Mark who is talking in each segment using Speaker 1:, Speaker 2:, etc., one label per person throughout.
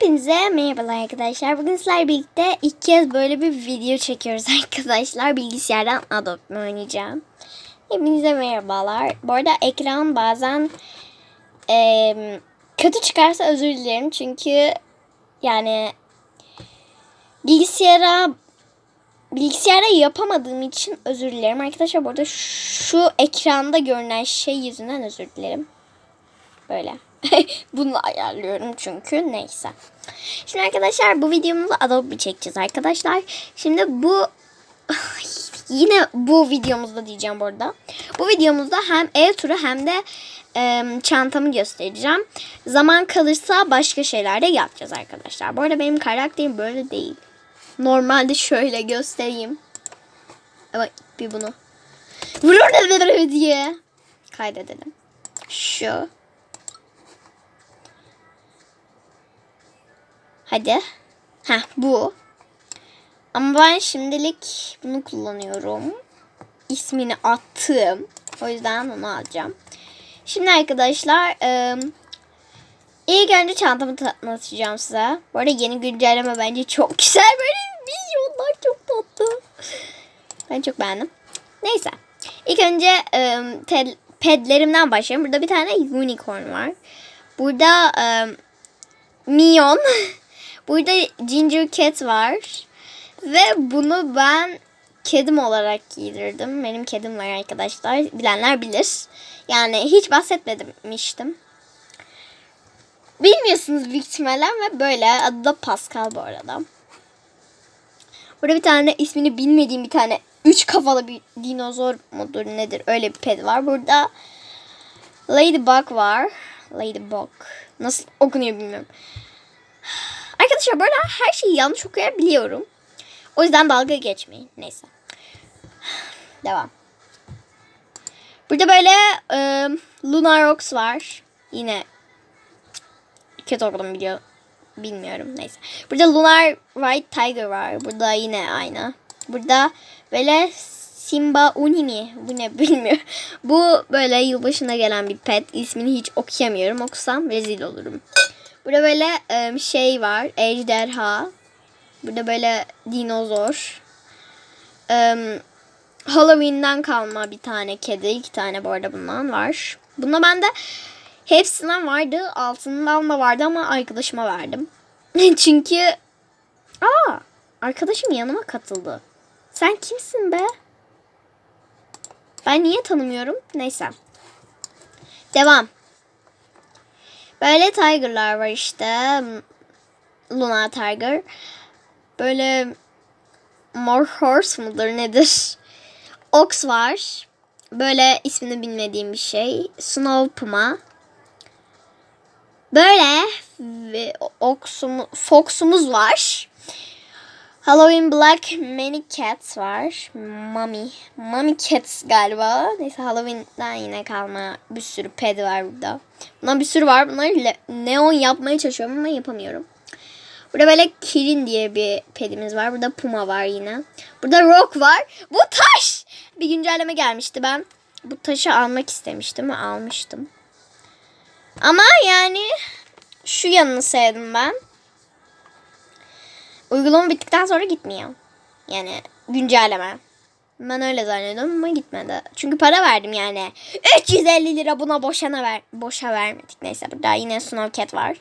Speaker 1: Hepinize merhabalar arkadaşlar. Bugün sizlerle birlikte ilk kez böyle bir video çekiyoruz arkadaşlar. Bilgisayardan Adobe oynayacağım. Hepinize merhabalar. Bu arada ekran bazen eee, kötü çıkarsa özür dilerim. Çünkü yani bilgisayara bilgisayara yapamadığım için özür dilerim. Arkadaşlar burada şu ekranda görünen şey yüzünden özür dilerim. Böyle. Bunu ayarlıyorum çünkü. Neyse. Şimdi arkadaşlar bu videomuzu Adobe çekeceğiz arkadaşlar. Şimdi bu yine bu videomuzda diyeceğim bu arada. Bu videomuzda hem ev turu hem de e, çantamı göstereceğim. Zaman kalırsa başka şeyler de yapacağız arkadaşlar. Bu arada benim karakterim böyle değil. Normalde şöyle göstereyim. Ama bir bunu. Vurur diye kaydedelim. Şu. Hadi. Ha bu. Ama ben şimdilik bunu kullanıyorum. İsmini attım. O yüzden onu alacağım. Şimdi arkadaşlar e, ilk önce çantamı tanıtacağım size. Bu arada yeni güncelleme bence çok güzel. Böyle milyonlar çok tatlı. Ben çok beğendim. Neyse. İlk önce e, tel, pedlerimden başlayalım. Burada bir tane unicorn var. Burada e, Mion. Burada Ginger Cat var. Ve bunu ben kedim olarak giydirdim. Benim kedim var arkadaşlar. Bilenler bilir. Yani hiç bahsetmemiştim. Bilmiyorsunuz büyük ihtimalle ve böyle. Adı da Pascal bu arada. Burada bir tane ismini bilmediğim bir tane üç kafalı bir dinozor mudur nedir öyle bir ped var. Burada Ladybug var. Ladybug. Nasıl okunuyor bilmiyorum. Arkadaşlar böyle her şeyi yanlış okuyabiliyorum. O yüzden dalga geçmeyin. Neyse. Devam. Burada böyle e, Lunarox var. Yine kötü okudum biliyor. Bilmiyorum neyse. Burada Lunar White Tiger var. Burada yine aynı. Burada böyle Simba Uni mi? Bu ne bilmiyorum. Bu böyle yılbaşına gelen bir pet. İsmini hiç okuyamıyorum. Okusam rezil olurum. Burada böyle e, şey var. Ejderha. Burada böyle dinozor. E, Halloween'den kalma bir tane kedi. iki tane bu arada bundan var. Bunda bende hepsinden vardı. Altından da vardı ama arkadaşıma verdim. Çünkü aa arkadaşım yanıma katıldı. Sen kimsin be? Ben niye tanımıyorum? Neyse. Devam. Böyle tigerlar var işte. Luna Tiger. Böyle More Horse mudur nedir? Ox var. Böyle ismini bilmediğim bir şey. Snow Puma. Böyle ve Ox'um, Fox'umuz var. Halloween Black Many Cats var. Mummy. Mummy Cats galiba. Neyse Halloween'den yine kalma bir sürü ped var burada. Bundan bir sürü var. Bunları neon yapmaya çalışıyorum ama yapamıyorum. Burada böyle Kirin diye bir pedimiz var. Burada Puma var yine. Burada Rock var. Bu taş! Bir güncelleme gelmişti. Ben bu taşı almak istemiştim. Almıştım. Ama yani şu yanını sevdim ben. Uygulama bittikten sonra gitmiyor. Yani güncelleme. Ben öyle zannediyordum ama gitmedi. Çünkü para verdim yani. 350 lira buna boşana ver boşa vermedik. Neyse burada yine Snowcat var.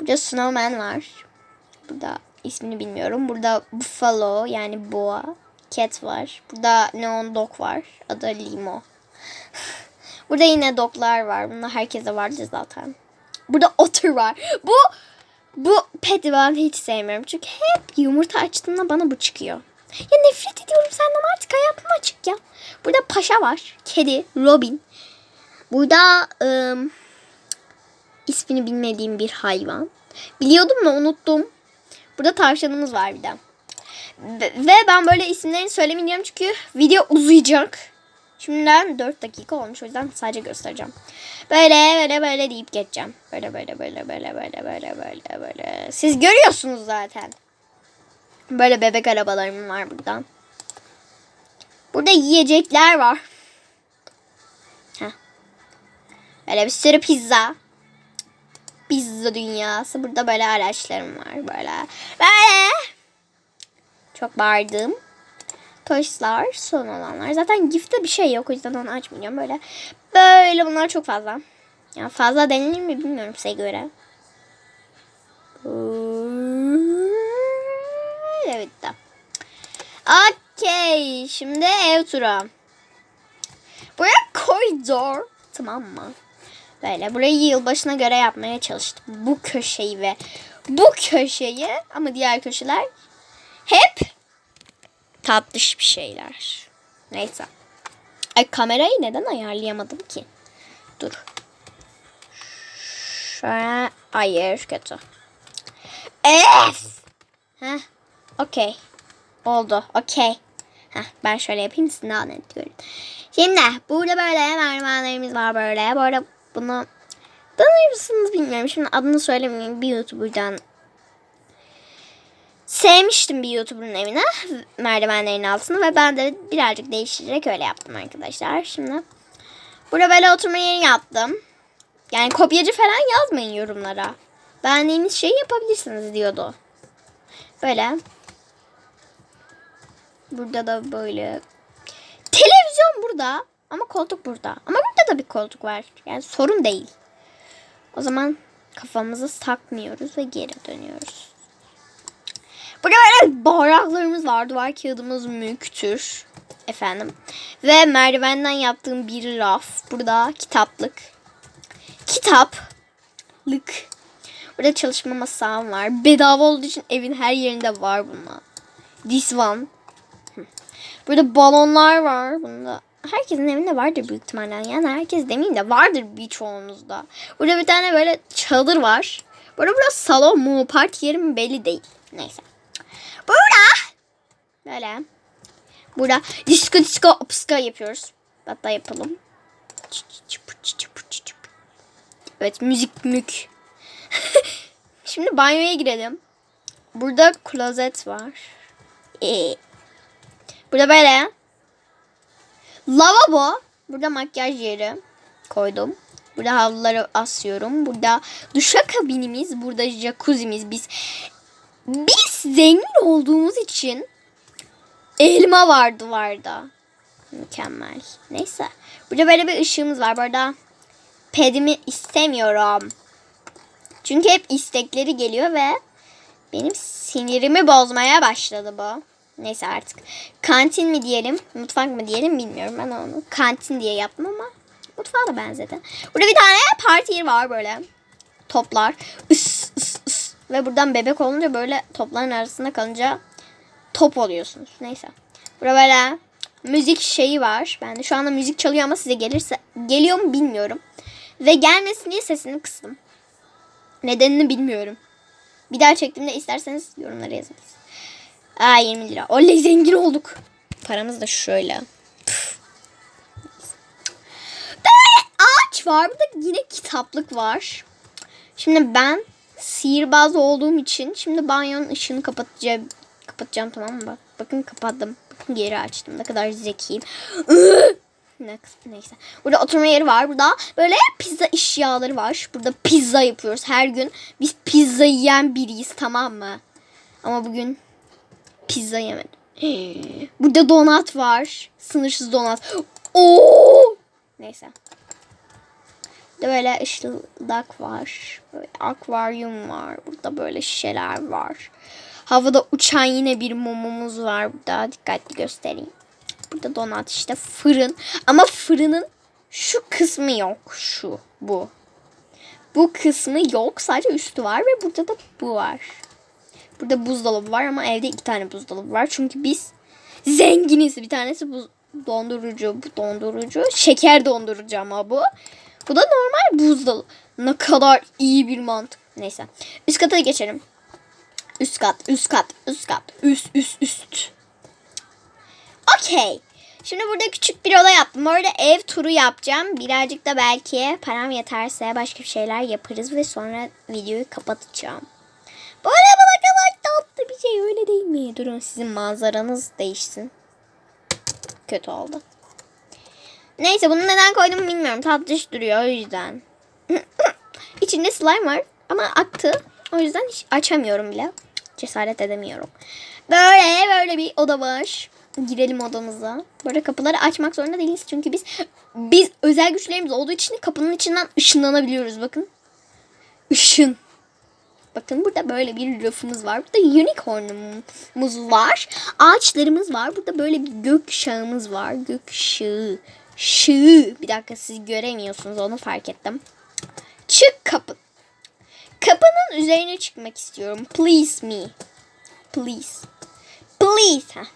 Speaker 1: Burada Snowman var. Burada ismini bilmiyorum. Burada Buffalo yani boğa. Cat var. Burada Neon Dog var. Adı Limo. Burada yine doglar var. Bunlar herkese vardı zaten. Burada otter var. Bu bu peti ben hiç sevmiyorum. Çünkü hep yumurta açtığında bana bu çıkıyor. Ya nefret ediyorum senden artık hayatıma açık ya. Burada paşa var. Kedi. Robin. Burada ım, ismini bilmediğim bir hayvan. Biliyordum da unuttum. Burada tavşanımız var bir de. Ve ben böyle isimlerini söylemeyeceğim çünkü video uzayacak. Şimdiden 4 dakika olmuş o yüzden sadece göstereceğim. Böyle böyle böyle deyip geçeceğim. Böyle böyle böyle böyle böyle böyle böyle böyle. Siz görüyorsunuz zaten. Böyle bebek arabalarım var buradan. Burada yiyecekler var. Heh. Böyle bir sürü pizza. pizza dünyası. Burada böyle araçlarım var böyle. Böyle. Çok bağırdığım. Toyslar son olanlar. Zaten gift'te bir şey yok. O yüzden onu açmayacağım. Böyle. Böyle bunlar çok fazla. Yani fazla denilir mi bilmiyorum size göre. Evet de. Okey. Şimdi ev turu. Buraya koridor. Tamam mı? Böyle burayı yılbaşına göre yapmaya çalıştım. Bu köşeyi ve bu köşeyi ama diğer köşeler hep tatlış bir şeyler. Neyse. Ay kamerayı neden ayarlayamadım ki? Dur. Şöyle. Hayır kötü. F. Heh. Okey. Oldu. Okey. Heh, ben şöyle yapayım siz daha net görün. Şimdi burada böyle merdivenlerimiz var böyle. Bu arada bunu tanır mısınız bilmiyorum. Şimdi adını söylemeyeyim. Bir YouTuber'dan sevmiştim bir YouTuber'ın evine. Merdivenlerin altını ve ben de birazcık değiştirerek öyle yaptım arkadaşlar. Şimdi burada böyle oturma yeri yaptım. Yani kopyacı falan yazmayın yorumlara. Beğendiğiniz şeyi yapabilirsiniz diyordu. Böyle. Burada da böyle. Televizyon burada. Ama koltuk burada. Ama burada da bir koltuk var. Yani sorun değil. O zaman kafamızı takmıyoruz ve geri dönüyoruz. Burada böyle bayraklarımız var. Duvar kağıdımız müktür. Efendim. Ve merdivenden yaptığım bir raf. Burada kitaplık. Kitaplık. Burada çalışma masam var. Bedava olduğu için evin her yerinde var bunlar. This one. Burada balonlar var. Bunda herkesin evinde vardır büyük ihtimalle. Yani herkes demeyeyim de vardır birçoğunuzda. Burada bir tane böyle çadır var. Burada burası salon mu parti yeri mi belli değil. Neyse. Burada böyle burada disco disco opska yapıyoruz. Hatta yapalım. Evet müzik mük. Şimdi banyoya girelim. Burada klozet var. Ee, burada böyle lavabo. Burada makyaj yeri koydum. Burada havluları asıyorum. Burada duşakabinimiz. Burada jacuzzi'miz. Biz biz zengin olduğumuz için elma var duvarda. Mükemmel. Neyse. Burada böyle bir ışığımız var. Burada pedimi istemiyorum. Çünkü hep istekleri geliyor ve benim sinirimi bozmaya başladı bu. Neyse artık. Kantin mi diyelim, mutfak mı diyelim bilmiyorum. Ben onu kantin diye yaptım ama mutfağa da benzedi. Burada bir tane parti var böyle. Toplar. İs. Ve buradan bebek olunca böyle topların arasında kalınca top oluyorsunuz. Neyse. Burada böyle müzik şeyi var. Ben de şu anda müzik çalıyor ama size gelirse geliyor mu bilmiyorum. Ve gelmesin diye sesini kıstım. Nedenini bilmiyorum. Bir daha çektiğimde isterseniz yorumlara yazınız. Aa 20 lira. Oley zengin olduk. Paramız da şöyle. Böyle ağaç var. Burada yine kitaplık var. Şimdi ben sihirbaz olduğum için şimdi banyonun ışığını kapatacağım. Kapatacağım tamam mı? Bak, bakın kapattım. Bakın geri açtım. Ne kadar zekiyim. Ne- Neyse. Burada oturma yeri var. Burada böyle pizza eşyaları var. Burada pizza yapıyoruz her gün. Biz pizza yiyen biriyiz tamam mı? Ama bugün pizza yemedim. Burada donat var. Sınırsız donat. Oo! Neyse. Böyle ışıldak var. Böyle akvaryum var. Burada böyle şişeler var. Havada uçan yine bir mumumuz var burada. Dikkatli göstereyim. Burada donat işte fırın. Ama fırının şu kısmı yok. Şu bu. Bu kısmı yok. Sadece üstü var ve burada da bu var. Burada buzdolabı var ama evde iki tane buzdolabı var. Çünkü biz zenginiz. Bir tanesi buz dondurucu, bu dondurucu. Şeker dondurucu ama bu. Bu da normal buzdolabı. Ne kadar iyi bir mantık. Neyse. Üst kata geçelim. Üst kat, üst kat, üst kat, üst, üst, üst. Okey. Şimdi burada küçük bir oda yaptım. Orada ev turu yapacağım. Birazcık da belki param yeterse başka bir şeyler yaparız ve sonra videoyu kapatacağım. Araba ne kadar tatlı bir şey öyle değil mi? Durun sizin manzaranız değişsin. Kötü oldu. Neyse bunu neden koydum bilmiyorum. Tatlış duruyor o yüzden. İçinde slime var. Ama aktı. O yüzden hiç açamıyorum bile. Cesaret edemiyorum. Böyle böyle bir oda var. Girelim odamıza. Böyle kapıları açmak zorunda değiliz. Çünkü biz biz özel güçlerimiz olduğu için kapının içinden ışınlanabiliyoruz. Bakın. Işın. Bakın burada böyle bir rafımız var. Burada unicornumuz var. Ağaçlarımız var. Burada böyle bir gökkuşağımız var. Gökkuşağı. Şığı. Bir dakika siz göremiyorsunuz onu fark ettim. Çık kapı. Kapının üzerine çıkmak istiyorum. Please me. Please. Please. Heh.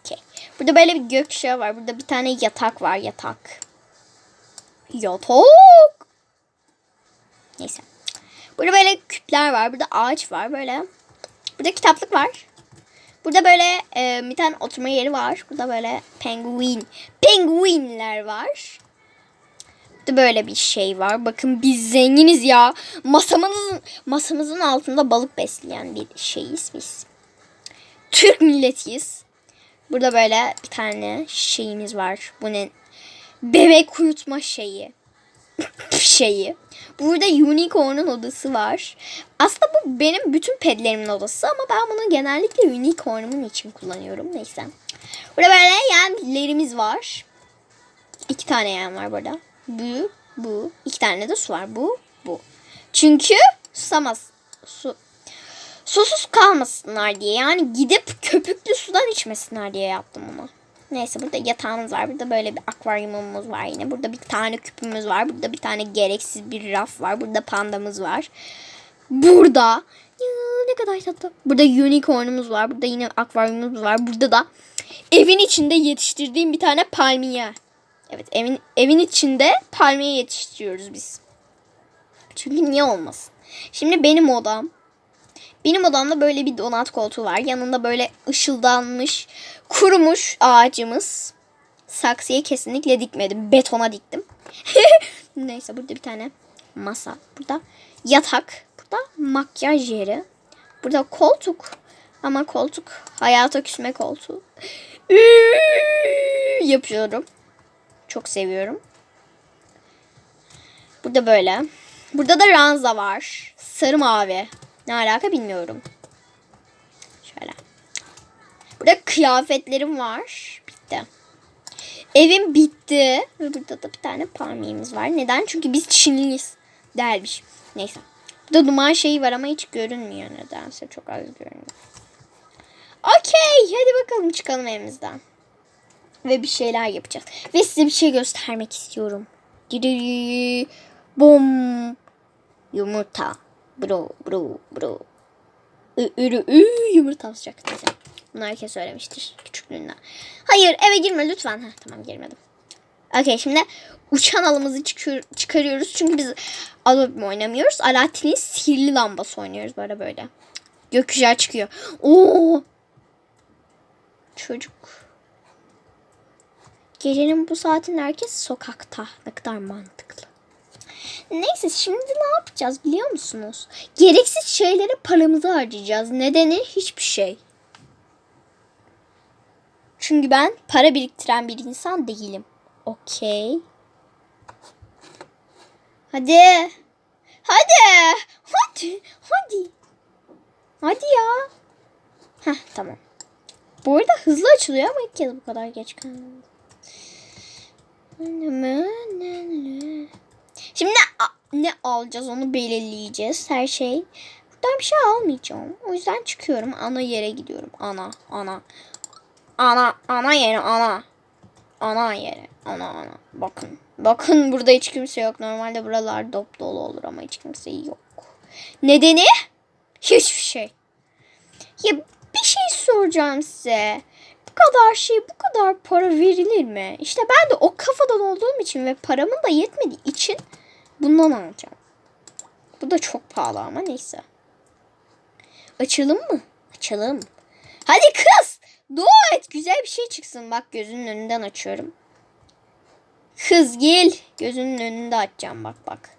Speaker 1: Okay. Burada böyle bir gökkuşağı var. Burada bir tane yatak var. Yatak. Yatak. Neyse. Burada böyle küpler var. Burada ağaç var. Böyle. Burada kitaplık var. Burada böyle e, bir tane oturma yeri var. Burada böyle penguin. Penguinler var. Burada böyle bir şey var. Bakın biz zenginiz ya. Masamızın masamızın altında balık besleyen bir şeyiz biz. Türk milletiyiz. Burada böyle bir tane şeyimiz var. Bu ne? Bebek uyutma şeyi. Şeyi. Burada unicorn'un odası var. Aslında bu benim bütün pedlerimin odası ama ben bunu genellikle unicorn'umun için kullanıyorum. Neyse. Burada böyle yemlerimiz var. İki tane yem var burada. Bu, bu. İki tane de su var. Bu, bu. Çünkü susamaz. Su. Susuz kalmasınlar diye. Yani gidip köpüklü sudan içmesinler diye yaptım onu. Neyse burada yatağımız var. Burada böyle bir akvaryumumuz var yine. Burada bir tane küpümüz var. Burada bir tane gereksiz bir raf var. Burada pandamız var. Burada ya, ne kadar tatlı. Burada unicornumuz var. Burada yine akvaryumumuz var. Burada da evin içinde yetiştirdiğim bir tane palmiye. Evet evin evin içinde palmiye yetiştiriyoruz biz. Çünkü niye olmasın? Şimdi benim odam. Benim odamda böyle bir donat koltuğu var. Yanında böyle ışıldanmış, kurumuş ağacımız. Saksıya kesinlikle dikmedim. Betona diktim. Neyse burada bir tane masa. Burada yatak. Burada makyaj yeri. Burada koltuk. Ama koltuk hayata küsme koltuğu. Yapıyorum. Çok seviyorum. Burada böyle. Burada da ranza var. Sarı mavi. Ne alaka bilmiyorum. Şöyle. Burada kıyafetlerim var. Bitti. Evim bitti. Ve burada da bir tane palmiyemiz var. Neden? Çünkü biz Çinliyiz. Dermiş. Neyse. Burada duman şeyi var ama hiç görünmüyor nedense. Çok az görünüyor. Okey. Hadi bakalım çıkalım evimizden. Ve bir şeyler yapacağız. Ve size bir şey göstermek istiyorum. Bom yumurta. Bro bro bro. Ü, ürü, ü, yumurta sıcak. Neyse. Bunu herkes söylemiştir küçüklüğünden. Hayır eve girme lütfen. Heh, tamam girmedim. Okey şimdi uçan alımızı çıkıyor, çıkarıyoruz. Çünkü biz Adobe oynamıyoruz. Alaaddin'in sihirli lambası oynuyoruz böyle böyle. Gökkuşağı çıkıyor. Oo! Çocuk. Gecenin bu saatinde herkes sokakta. Ne kadar mantıklı. Neyse şimdi ne yapacağız biliyor musunuz? Gereksiz şeylere paramızı harcayacağız. Nedeni hiçbir şey. Çünkü ben para biriktiren bir insan değilim. Okey. Hadi. Hadi. Hadi. Hadi. Hadi ya. Heh tamam. Bu arada hızlı açılıyor ama ilk kez bu kadar geç kaldım. Şimdi ne, alacağız onu belirleyeceğiz her şey. Buradan bir şey almayacağım. O yüzden çıkıyorum. Ana yere gidiyorum. Ana, ana. Ana, ana yere, ana. Ana yere, ana, ana. Bakın. Bakın burada hiç kimse yok. Normalde buralar dop dolu olur ama hiç kimse yok. Nedeni? Hiçbir şey. Ya bir şey soracağım size. Bu kadar şey, bu kadar para verilir mi? İşte ben de o kafadan olduğum için ve paramın da yetmediği için bundan alacağım. Bu da çok pahalı ama neyse. Açalım mı? Açalım. Hadi kız. Dua et. Güzel bir şey çıksın. Bak gözünün önünden açıyorum. Kız gel. Gözünün önünde açacağım bak bak.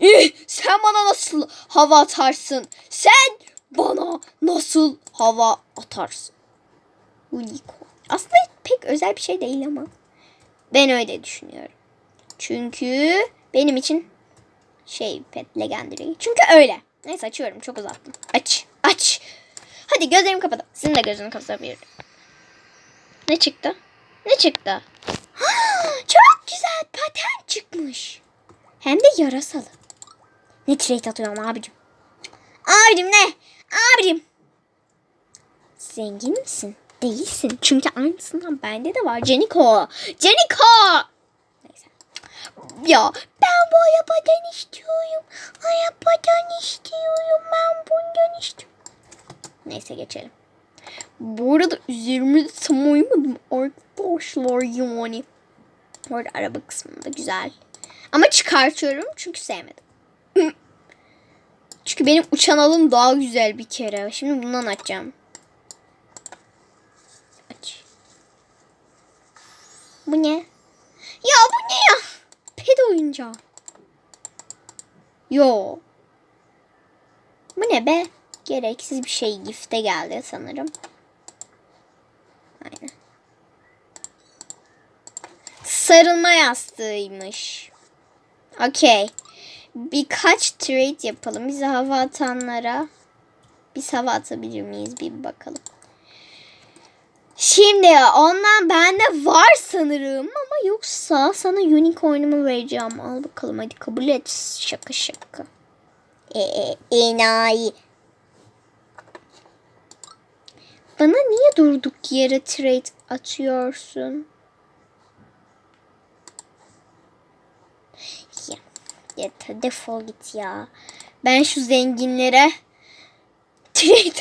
Speaker 1: Eh, sen bana nasıl hava atarsın? Sen bana nasıl hava atarsın? Unicorn. Aslında pek özel bir şey değil ama. Ben öyle düşünüyorum. Çünkü benim için şey pet legendary. Çünkü öyle. Neyse açıyorum çok uzattım. Aç. Aç. Hadi gözlerimi kapatalım. Sizin de gözünü kapatabilirim. Ne çıktı? Ne çıktı? Çok güzel paten çıkmış. Hem de yarasalı. Ne trade atıyorum abicim? Abicim ne? Abicim. Zengin misin? Değilsin. Çünkü aynısından bende de var. Ceniko. Ceniko. Ya ben bu arabadan istiyorum. Arabadan istiyorum. Ben bundan istiyorum. Neyse geçelim. Bu arada üzerime tam uymadım. Arkadaşlar yani. Bu arada araba kısmında güzel. Ama çıkartıyorum çünkü sevmedim. Çünkü benim uçan alım daha güzel bir kere. Şimdi bundan açacağım. Aç. Bu ne? Oyuncağı. Yo. Bu ne be? Gereksiz bir şey gifte geldi sanırım. Aynen. Sarılma yastığıymış. Okey. Birkaç trade yapalım. Bize hava atanlara. Biz hava atabilir miyiz bir bakalım. Şimdi ondan bende var sanırım yoksa sana unicorn'umu vereceğim. Al bakalım hadi kabul et. Şaka şaka. E, e, enayi. Bana niye durduk yere trade atıyorsun? Ya, ya defol git ya. Ben şu zenginlere trade.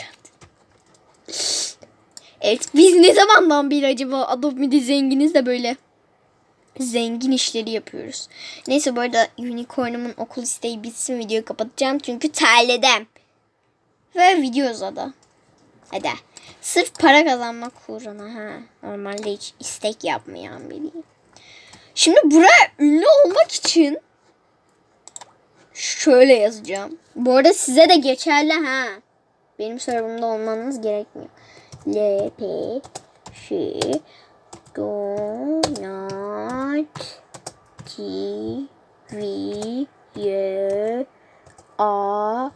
Speaker 1: Evet biz ne zamandan beri acaba Adobe Media zenginiz de böyle zengin işleri yapıyoruz. Neyse bu arada Unicorn'umun okul isteği bitsin videoyu kapatacağım çünkü terledim. Ve video uzadı. Hadi. Sırf para kazanmak uğruna ha. Normalde hiç istek yapmayan biriyim. Şimdi buraya ünlü olmak için şöyle yazacağım. Bu arada size de geçerli ha. Benim serverımda olmanız gerekmiyor. L P Ş do not give you a.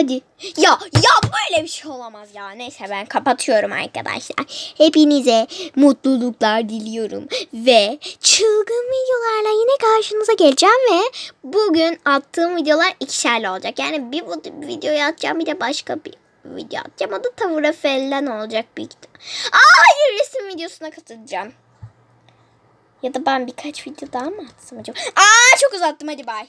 Speaker 1: Hadi. Ya ya böyle bir şey olamaz ya. Neyse ben kapatıyorum arkadaşlar. Hepinize mutluluklar diliyorum. Ve çılgın videolarla yine karşınıza geleceğim ve bugün attığım videolar ikişerli olacak. Yani bir bu videoyu atacağım bir de başka bir video atacağım. O da tavır efellen olacak büyük ihtimal. Aa hayır resim videosuna katılacağım. Ya da ben birkaç video daha mı atsam acaba? Aa çok uzattım hadi bay.